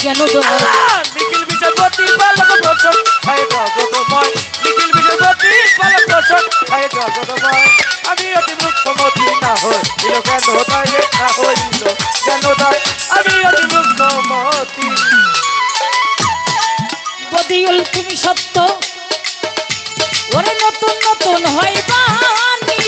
দয় নিখিল বিচারপতি বালক দর্শন হায় জগতময় নিখিল বিচারপতি বালক দর্শন হায় জগতময় আমি অতি মুখ্যমন্ত্রী না হই কেন তাই না হইল? কেন তাই? আমি অতি মুখ্যমন্ত্রী বদিউল তুমি সত্য। ওরে নতুন নতুন হয় বাণী।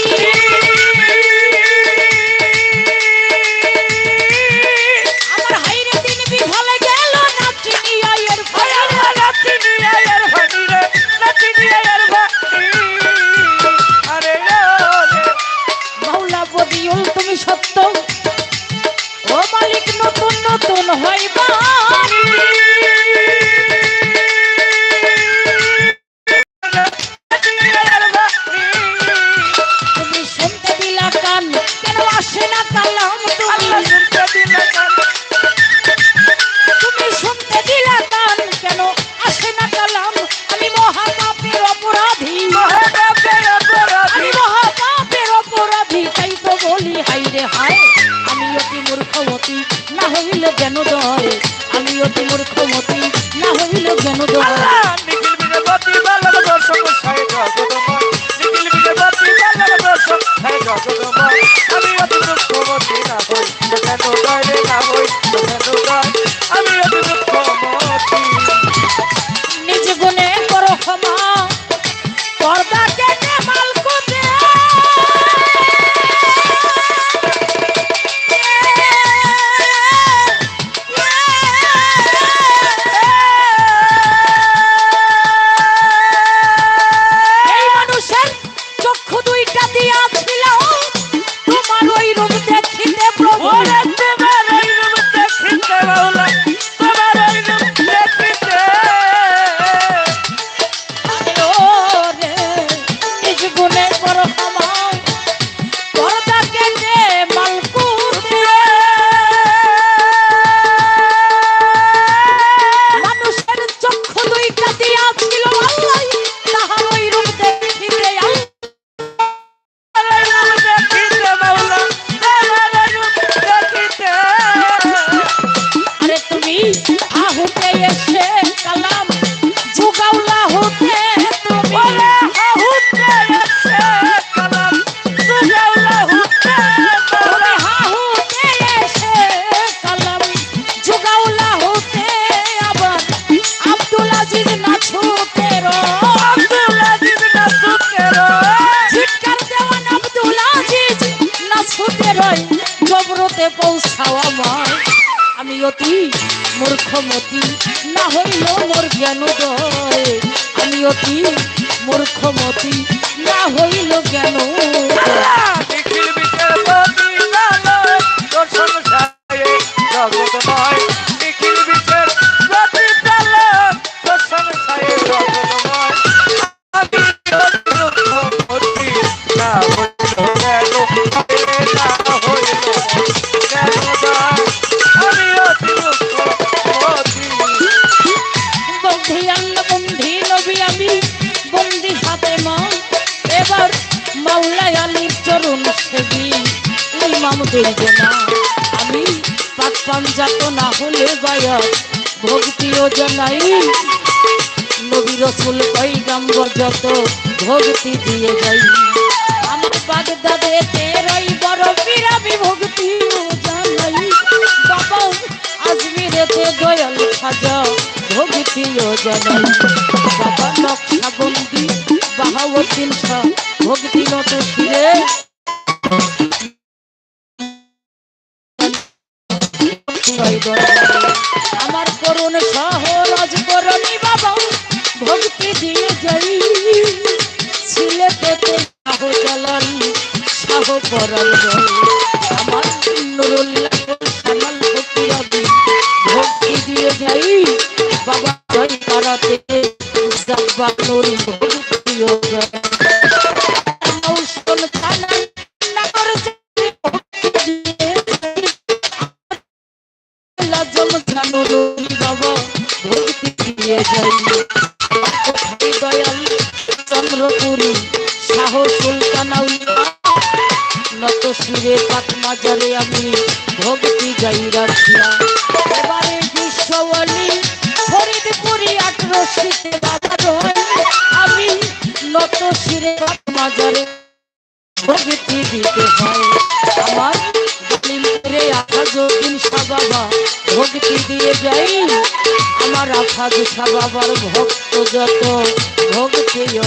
বদিউল তুমি সত্য। হইলে কেন দয় আমি অতি মূর্খমতি না হইল কেন দয় নিখিল বিজয়পতি বালক দর্শক সাই জগতময় নিখিল বিজয়পতি বালক দর্শক সাই জগতময় আমি অতি মূর্খমতি না হইল কেন অতি মূর্খমতি না হইল মোর জ্ঞান দয় আমি অতি মূর্খমতি না হইল জ্ঞান। নিখিল ভক্তিও জানাই। নবী রসুল পৈগম্বর যত ভক্তি দিয়ে যাই। আমার বাগদাদে তেরই বড় বিরামি ভক্তিও জানাই। বাবা, আজমিরেতে দয়াল খাজা ভক্তিও জানাই। বাবা, নকশা বন্দি বাহাউদ্দিন শাহ ভক্তি নত ফিরে আমার করুণ সহরাজ করণী বাবা। ভক্তি দিয়ে যাই ছিলে পেতে শাহ জালাল শাহ জয়। আমার ভক্তি দিয়ে যাই বাবা জয় তারাতে জব্বা সুরে পাত মাজারে আমি ভক্তি যাই রাখিয়া। এবারে বিশ্ব রশিতে বাধা রয় আমি নত শিরে মাজারে ভক্তি দিতে হয়। আমার দিলে আফা যদিন বাবা ভক্তি দিয়ে যাই। আমার আফা দিশা বাবার ভক্ত যত ভক্তিও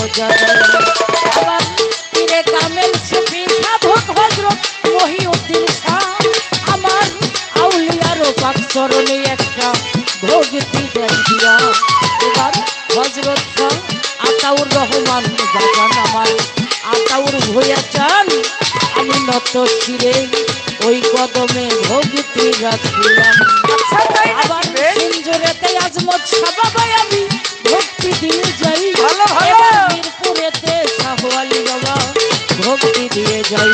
আবার তীরে কামেল সুফি সাধক চরণে একটা ভক্তি দেন দিয়া। এবার হজরত শাহ আতাউর রহমান বাগান আমার। আতাউর ভইয়া চান আমি নত শিরে ওই কদমে ভক্তি রাখিলাম আবার? সিঞ্জুরেতে আজমত সাবাবাই আমি ভক্তি দিয়ে যাই। ভালো, ভালো। মিরপুরেতে বাবা ভক্তি দিয়ে যাই।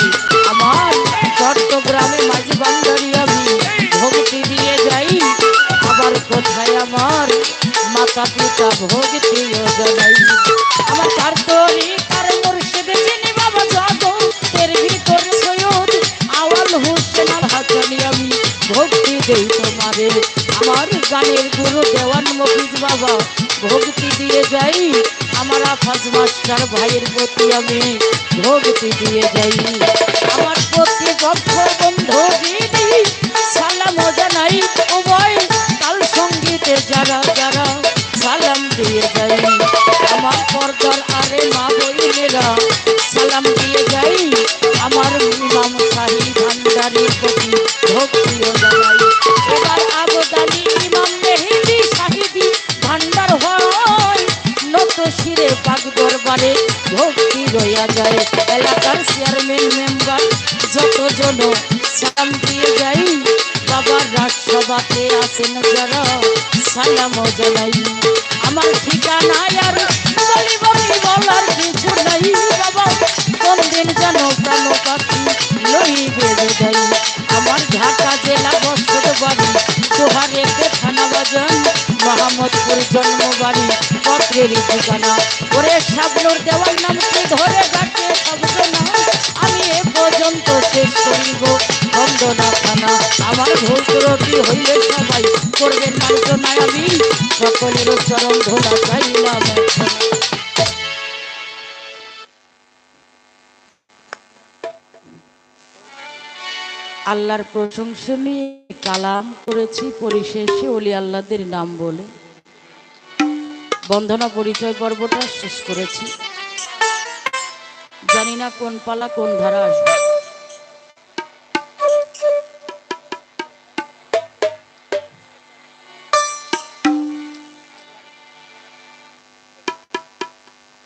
মাতা পিতা আমার তার তরি কার আমি ভক্তি দেই তোমারে আমার গানের গুরু দেওয়ান মফিজ বাবা ভক্তি দিয়ে যাই আমার আফাজ মাস্টার ভাইয়ের প্রতি আমি ভক্তি দিয়ে যাই আমার প্রতি পক্ষ বন্ধু দিদি ভক্তি রইয়া যায়? এলাকার চেয়ারম্যান মেম্বার যতজন সালাম দিয়ে যাই, বাবার রাজসভাতে আছেন যারা সালাম জানাই। আমার ঠিকানা আর মোহাম্মদপুর জন্মবাড়ি পত্রের ঠিকানা। ওরে সাবনুর দেওয়ার নামকে ধরে ডাকে শব্দনা আমি এ পর্যন্ত শেষ করিব বন্দনা খানা আমার ভুল ত্রুটি হইলে সবাই করবেন মার্জনায় আমি। সকলের চরণ ধরা চাইলাম। আল্লাহর প্রশংসনীয় কালাম করেছি, পরিশেষে অলি আল্লাহদের নাম বলে। বন্ধনা পরিচয় পর্বটা শেষ করেছি। জানি না কোন পালা কোন ধারা আসবে।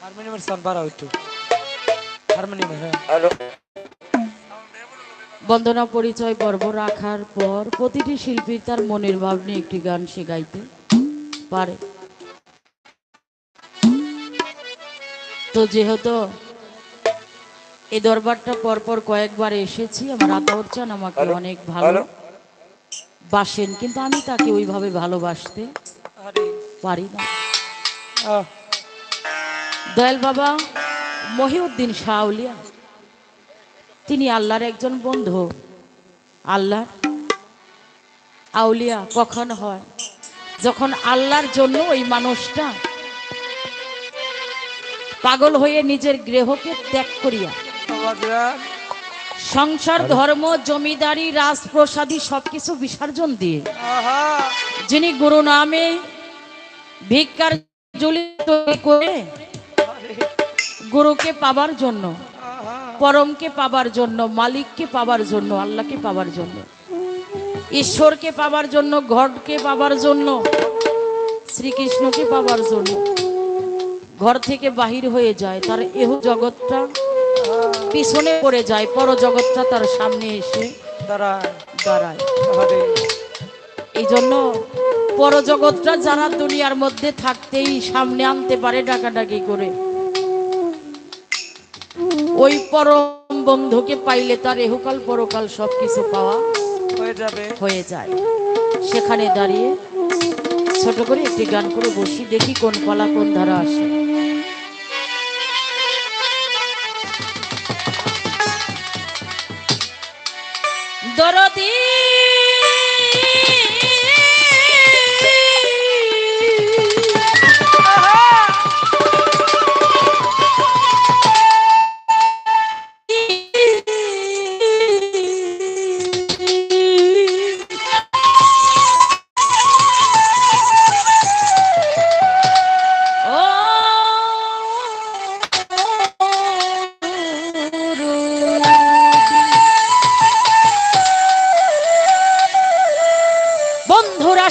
হারমোনিয়ামের সাউন্ড হ্যাঁ। বন্দনা পরিচয় পর্ব রাখার পর প্রতিটি শিল্পী তার মনের ভাব নিয়ে একটি গান সে গাইতে পারে। তো যেহেতু এই দরবারটা পরপর কয়েকবার এসেছি আমার আতাউর চান আমাকে অনেক ভালো বাসেন কিন্তু আমি তাকে ওইভাবে ভালোবাসতে পারি না। দয়াল বাবা মহিউদ্দিন শাহলিয়া তিনি আল্লাহর একজন বন্ধু। আল্লাহর আউলিয়া কখন হয়? যখন আল্লাহর জন্য ওই মানুষটা পাগল হয়ে নিজের গৃহকে ত্যাগ করিয়া। সংসার ধর্ম জমিদারি রাজপ্রসাদী সবকিছু বিসর্জন দিয়ে। যিনি গুরু নামে ভিক্ষার জুলি তৈরি করে গুরুকে পাবার জন্য পরমকে পাবার জন্য মালিককে পাবার জন্য আল্লাহকে পাবার জন্য ঈশ্বরকে পাবার জন্য ঘটকে পাবার জন্য শ্রীকৃষ্ণকে পাবার জন্য। ঘর থেকে বাহির হয়ে যায় তার এহ জগৎটা পিছনে পড়ে যায় পর জগৎটা তার সামনে এসে দাঁড়ায় দাঁড়ায়। এই জন্য পরজগৎটা যারা দুনিয়ার মধ্যে থাকতেই সামনে আনতে পারে ডাকাডাকি করে। ওই পরম বন্ধুকে পাইলে তার এহকাল পরকাল সবকিছু পাওয়া হয়ে যাবে। হয়ে যায়। সেখানে দাঁড়িয়ে ছোট করে একটি গান করে বসি দেখি কোন পালা কোন ধারা আসে। 的